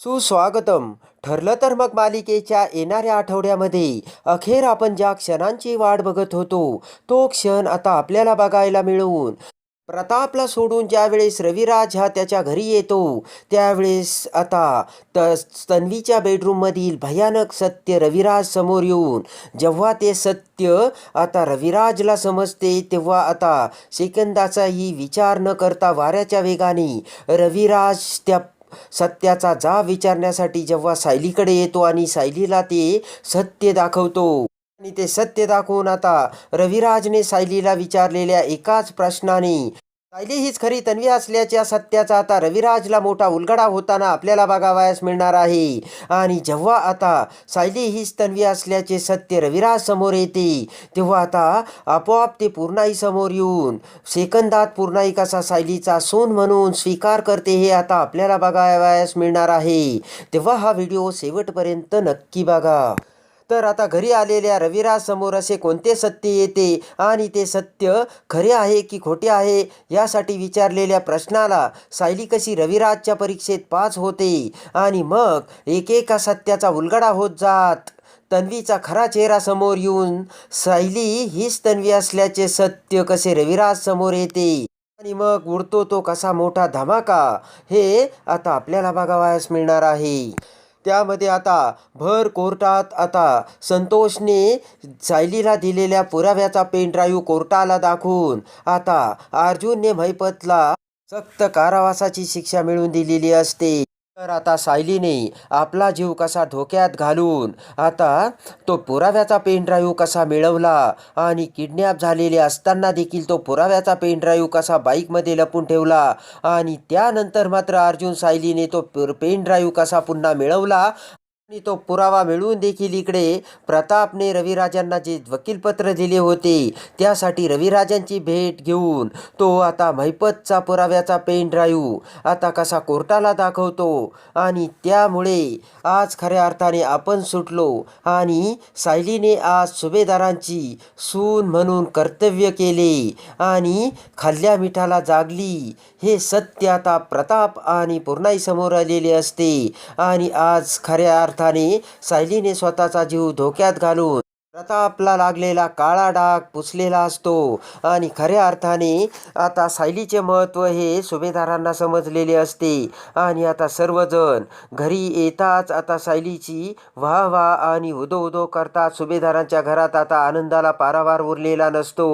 सुस्वागतम. ठरलं तर मग मालिकेच्या येणाऱ्या आठवड्यामध्ये अखेर आपण ज्या क्षणांची वाट बघत होतो तो क्षण आता आपल्याला बघायला मिळून. प्रतापला सोडून ज्यावेळेस रविराज हा त्याच्या घरी येतो त्यावेळेस आता त तन्वीच्या बेडरूममधील भयानक सत्य रविराज समोर येऊन जेव्हा ते सत्य आता रविराजला समजते तेव्हा आता सेकंदाचाही विचार न करता वाऱ्याच्या वेगाने रविराज त्या सत्याचा जाब विचारण्यासाठी जेव्हा सायलीकडे येतो आणि सायलीला ते सत्य दाखवतो. आणि ते सत्य दाखवून आता रविराजने सायलीला विचारलेल्या एकाच प्रश्नाने सायली हीच खरी तन्वी असल्याच्या सत्याचा आता रविराजला मोठा उलगडा होताना आपल्याला बघावयास मिळणार आहे. आणि जेव्हा आता सायली हीच तन्वी असल्याचे सत्य रविराज समोर येते तेव्हा आता आपोआप ते पूर्णाई समोर येऊन सेकंदात पूर्णाई कसा सायलीचा सोन म्हणून स्वीकार करते हे आता आपल्याला बघावयास मिळणार आहे. तेव्हा हा व्हिडिओ शेवटपर्यंत नक्की बघा. तर आता घरी आलेल्या रविराजसमोर असे कोणते सत्य येते आणि ते सत्य खरे आहे की खोटे आहे यासाठी विचारलेल्या प्रश्नाला सायली कशी रविराजच्या परीक्षेत पास होते आणि मग एकेका सत्याचा उलगडा होत जात. तन्वीचा खरा चेहरा समोर येऊन सायली हीच तन्वी असल्याचे सत्य कसे रविराज समोर येते? आणि मग उडतो तो कसा मोठा धमाका? हे आता आपल्याला बघावयास मिळणार आहे. त्यामध्ये आता भर कोर्टात आता संतोषने सायलीला दिलेल्या पुराव्याचा पेन ड्राईव्ह कोर्टाला दाखवून आता अर्जुनने महिपतला सक्त कारावासाची शिक्षा मिळवून दिलेली असते. तर आता सायलीने आपला जीव कसा धोक्यात घालून आता तो पुराव्याचा पेनड्राईव्ह कसा मिळवला आणि किडनॅप झालेले असताना देखील तो पुराव्याचा पेन ड्राईव्ह कसा बाईकमध्ये लपून ठेवला आणि त्यानंतर मात्र अर्जुन सायलीने तो पेन ड्राईव्ह कसा पुन्हा मिळवला आणि तो पुरावा मिळवून देखील इकडे प्रतापने रविराजांना जे वकीलपत्र दिले होते त्यासाठी रविराजांची भेट घेऊन तो आता महिपतचा पुराव्याचा पेन ड्राईव्ह आता कसा कोर्टाला दाखवतो आणि त्यामुळे आज खऱ्या अर्थाने आपण सुटलो आणि सायलीने आज सुभेदारांची सून म्हणून कर्तव्य केले आणि खाल्ल्या मिठाला जागली. हे सत्य आता प्रताप आणि पूर्णाईसमोर आलेले असते आणि आज खऱ्या अर्थ अर्थाने सायलीने स्वतःचा जीव धोक्यात घालून प्रतापला लागलेला काळा डाग पुसलेला असतो आणि खऱ्या अर्थाने आता सायलीचे महत्त्व हे सुभेदारांना समजलेले असते. आणि आता सर्वजण घरी येताच आता सायलीची वाह वाह आणि उदो उदो करतात. सुभेदारांच्या घरात आता आनंदाला पारावार उरलेला नसतो.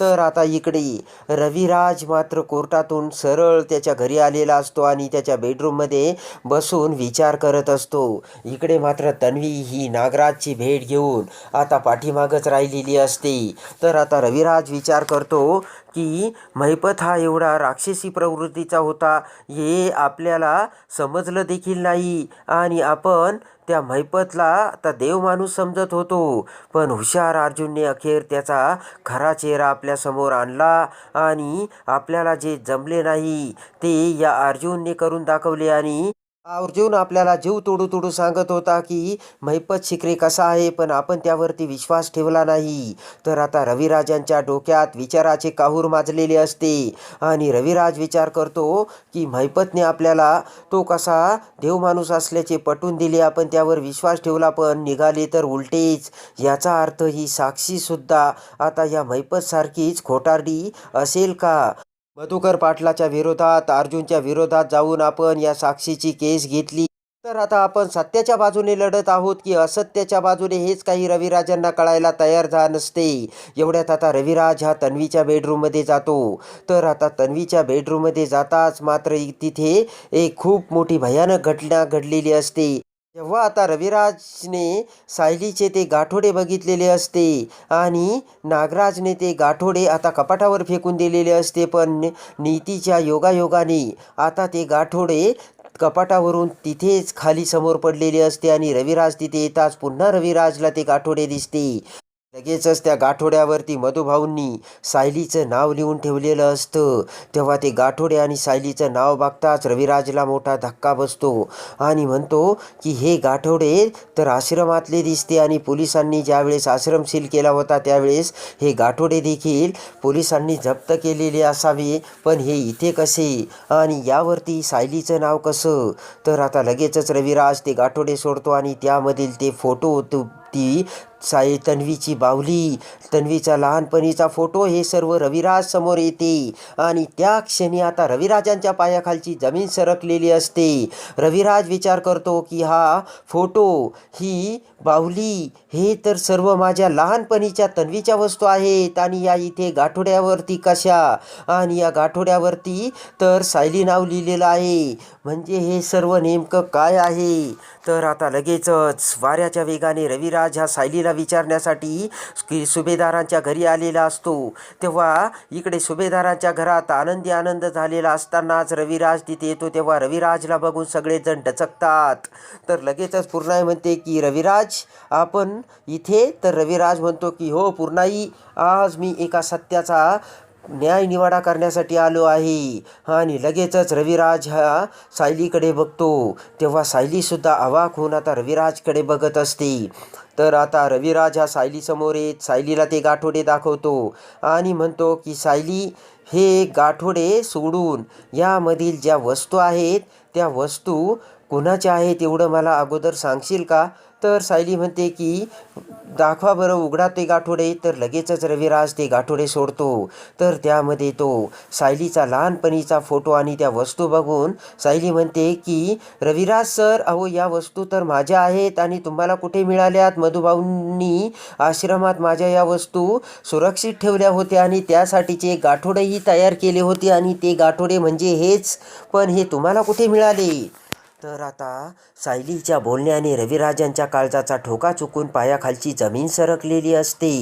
तर आता इकडे रविराज मात्र कोर्टातून सरळ त्याच्या घरी आलेला असतो आणि त्याच्या बेडरूममध्ये बसून विचार करत असतो. इकडे मात्र तन्वी ही नागराजची भेट घेऊन आता आता पाठीमागच राहिलेली असते. तर आता रविराज विचार करतो की महिपत हा एवढा राक्षसी प्रवृत्तीचा होता हे आपल्याला समजलं देखील नाही. आणि आपण त्या महिपतला आता देव माणूस समजत होतो. पण हुशार अर्जुनने अखेर त्याचा खरा चेहरा आपल्यासमोर आणला आणि आपल्याला जे जमले नाही ते या अर्जुनने करून दाखवले आणि अर्जुन आपल्याला जीव तोडू तोडू सांगत होता की महिपत शिकरे कसा आहे पण आपण त्यावरती विश्वास ठेवला नाही. तर आता रविराजांच्या डोक्यात विचाराचे काहूर माजलेले असते. आणि रविराज विचार करतो की महिपतने आपल्याला तो कसा देव माणूस असल्याचे पटवून दिले. आपण त्यावर विश्वास ठेवला पण निघाले तर उलटेच. याचा अर्थ ही साक्षीसुद्धा आता या महिपतसारखीच खोटारडी असेल का? मधुकर पाटलाच्या विरोधात अर्जुनच्या विरोधात जाऊन आपण या साक्षीची केस घेतली. तर आता आपण सत्याच्या बाजूने लढत आहोत की असत्याच्या बाजूने हेच काही रविराजांना कळायला तयार झा नसते. एवढ्यात आता रविराज हा तन्वीच्या बेडरूममध्ये जातो. तर आता तन्वीच्या बेडरूममध्ये जाताच मात्र तिथे एक खूप मोठी भयानक घटना घडलेली असते. जेव्हा आता रविराजने सायलीचे ते गाठोडे बघितलेले असते आणि नागराजने ते गाठोडे आता कपाटावर फेकून दिलेले असते पण नीतीच्या योगायोगाने आता ते गाठोडे कपाटावरून तिथेच खाली समोर पडलेले असते आणि रविराज तिथे येताच पुन्हा रविराजला ते गाठोडे दिसते. लगेचच त्या गाठोड्यावरती मधुभाऊंनी सायलीचं नाव लिहून ठेवलेलं असतं. तेव्हा ते गाठोडे आणि सायलीचं नाव बघताच रविराजला मोठा धक्का बसतो आणि म्हणतो की हे गाठोडे तर आश्रमातले दिसते आणि पोलिसांनी ज्यावेळेस आश्रम सील केला होता त्यावेळेस हे गाठोडे देखील पोलिसांनी जप्त केलेले असावे पण हे इथे कसे? आणि यावरती सायलीचं नाव कसं? तर आता लगेचच रविराज ते गाठोडे सोडतो आणि त्यामधील ते फोटो ती साई तन्वीची बावली तन्वीचा लहानपणीचा फोटो हे सर्व रविराज समोर येते. आणि त्या क्षणी आता रविराजांच्या पायाखालची जमीन सरकलेली असते. रविराज विचार करतो की हा फोटो ही बाहुली हे तर सर्व माझ्या लहानपणीच्या तन्वीच्या वस्तू आहेत. आणि या इथे गाठोड्यावरती कशा? आणि या गाठोड्यावरती तर सायली नाव लिहिलेलं आहे. म्हणजे हे सर्व नेमकं काय आहे? तर आता लगेचच वाऱ्याच्या वेगाने रविराज ह्या सायलीला विचारण्यासाठी सुभेदारांच्या घरी आलेला असतो. तेव्हा इकडे सुभेदारांच्या घरात आनंदी आनंद झालेला असतानाच रविराज तिथे येतो. तेव्हा रविराजला बघून सगळेजण डचकतात. तर लगेचच पूर्णाई म्हणते की रविराज आपण इथे? तर रविराज म्हणतो की हो पूर्णाई आज मी एका सत्याचा न्याय निवाडा करण्यासाठी आलो आहे. आणि लगेचच रविराज हा सायलीकडे बघतो. तेव्हा सायलीसुद्धा अवाक होऊन आता रविराजकडे बघत असते. तर आता रविराज हा सायलीसमोर येत सायलीला ते गाठोडे दाखवतो आणि म्हणतो की सायली हे गाठोडे सोडून यामधील ज्या वस्तू आहेत त्या वस्तू कुणाच्या आहेत एवढं मला अगोदर सांगशील का? तर सायली म्हणते की दाखवा बरं उघडा ते गाठोडे तर लगेचच रविराज ते गाठोडे सोडतो. तर त्यामध्ये तो सायलीचा लहानपणीचा फोटो आणि त्या वस्तू बघून सायली म्हणते की रविराज सर अहो या वस्तू तर माझ्या आहेत आणि तुम्हाला कुठे मिळाल्यात? मधुभाऊंनी आश्रमात माझ्या या वस्तू सुरक्षित ठेवल्या होत्या आणि त्यासाठीचे गाठोडेही तयार केले होते आणि ते गाठोडे म्हणजे हेच. पण हे तुम्हाला कुठे मिळाले? तर आता सायलीच्या बोलण्याने रविराजांच्या काळजाचा ठोका चुकून पायाखालची जमीन सरकलेली असते.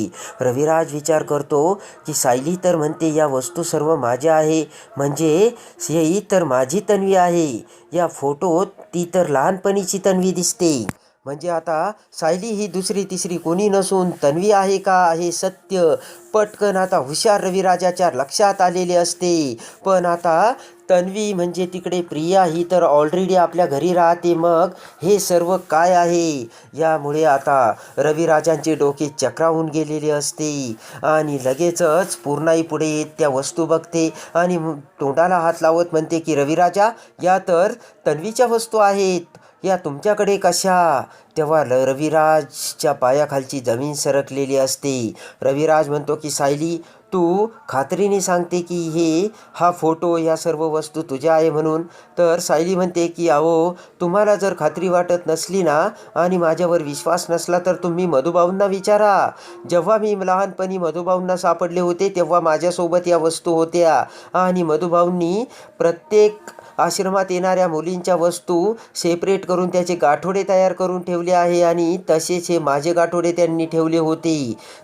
रविराज विचार करतो की सायली तर म्हणते या वस्तू सर्व माझ्या आहे. म्हणजे ही तर माझी तन्वी आहे. या फोटोत ती तर लहानपणीची तन्वी दिसते. म्हणजे आता सायली ही दुसरी तिसरी कोणी नसून तन्वी आहे का हे सत्य. पटकन आता हुशार रविराजाच्या लक्षात आलेले असते. पण आता तन्वी म्हणजे तिकडे प्रिया ही तर ऑलरेडी आपल्या घरी राहते मग. हे सर्व काय आहे? यामुळे आता रविराजांचे डोके चक्रावून गेलेले असते. आणि लगेचच पूर्णाई पुढे येत त्या वस्तू बघते आणि तोंडाला हात लावत म्हणते की रविराजा या तर तन्वीच्या वस्तू आहेत. या तुमच्याकडे कशा? तेव्हा ल रविराजच्या पायाखालची जमीन सरकलेली असते. रविराज म्हणतो की सायली तू खात्रीने सांगते की हे हा फोटो या सर्व वस्तू तुझ्या आहे म्हणून. तर सायली म्हणते की अहो तुम्हाला जर खात्री वाटत नसली ना आणि माझ्यावर विश्वास नसला तर तुम्ही मधुभाऊंना विचारा. जेव्हा मी लहानपणी मधुभाऊंना सापडले होते तेव्हा माझ्यासोबत या वस्तू होत्या आणि मधुभाऊंनी प्रत्येक आश्रमात येणाऱ्या मुलींच्या वस्तू सेपरेट करून त्याचे गाठोडे तयार करून ठेवले आहे आणि तसेच हे माझे गाठोडे त्यांनी ठेवले होते.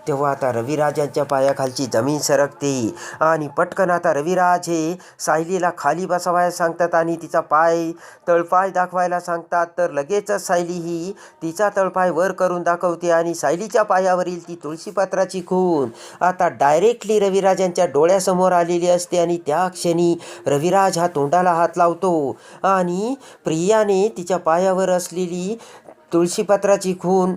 तेव्हा आता रविराजांच्या पायाखालची जमीन सरकते आणि पटकन आता रविराज हे सायलीला खाली बसवायला सांगतात आणि तिचा पाय तळपाय दाखवायला सांगतात. तर लगेचच सायली ही तिचा तळपाय वर करून दाखवते आणि सायलीच्या पायावरील ती तुळशीपत्राची खून आता डायरेक्टली रविराजांच्या डोळ्यासमोर आलेली असते आणि त्या क्षणी रविराज हा तोंडाला हात लावतो. आणि प्रियाने तिच्या पायावर असलेली तुळशीपत्राची खून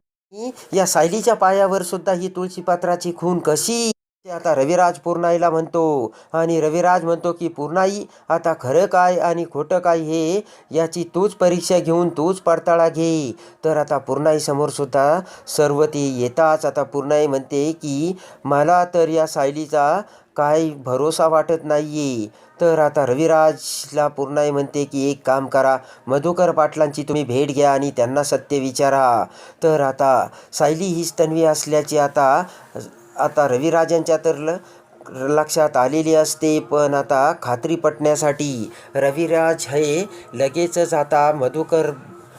या सायलीच्या पायावर सुद्धा ही तुळशीपत्राची खून कशी? ते आता रविराज पूर्णाईला म्हणतो आणि रविराज म्हणतो की पूर्णाई आता खरं काय आणि खोटं काय हे याची तूच परीक्षा घेऊन तूच पडताळा घे. तर आता पूर्णाई समोर सुद्धा सर्व ते येताच आता पूर्णाई म्हणते की मला तर या सायलीचा काही भरोसा वाटत नाहीये. तर आता रविराजला पूर्णाई म्हणते की एक काम करा मधुकर पाटलांची तुम्ही भेट घ्या आणि त्यांना सत्य विचारा. तर आता सायली हीच तन्वी असल्याची आता आता रविराजांच्या तर ल लक्षात आलेली असते पण आता खात्री पटण्यासाठी रविराज हे लगेचच आता मधुकर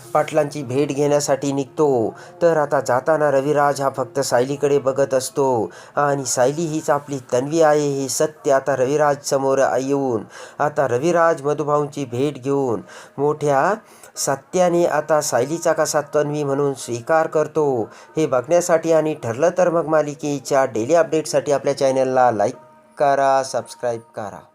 पाटलांची भेट घेण्यासाठी निघतो. तर आता जाताना रविराज हा फक्त सायलीकडे बघत असतो. आणि सायली हीच आपली तन्वी आहे हे सत्य आता रविराज समोर येऊन आता रविराज मधुभाऊंची भेट घेऊन मोठ्या सत्याने आता सायलीचा कसा तन्वी म्हणून स्वीकार करतो हे बघण्यासाठी आणि ठरलं तर मग मालिकेच्या डेली अपडेटसाठी आपल्या चॅनलला लाईक करा सबस्क्राईब करा.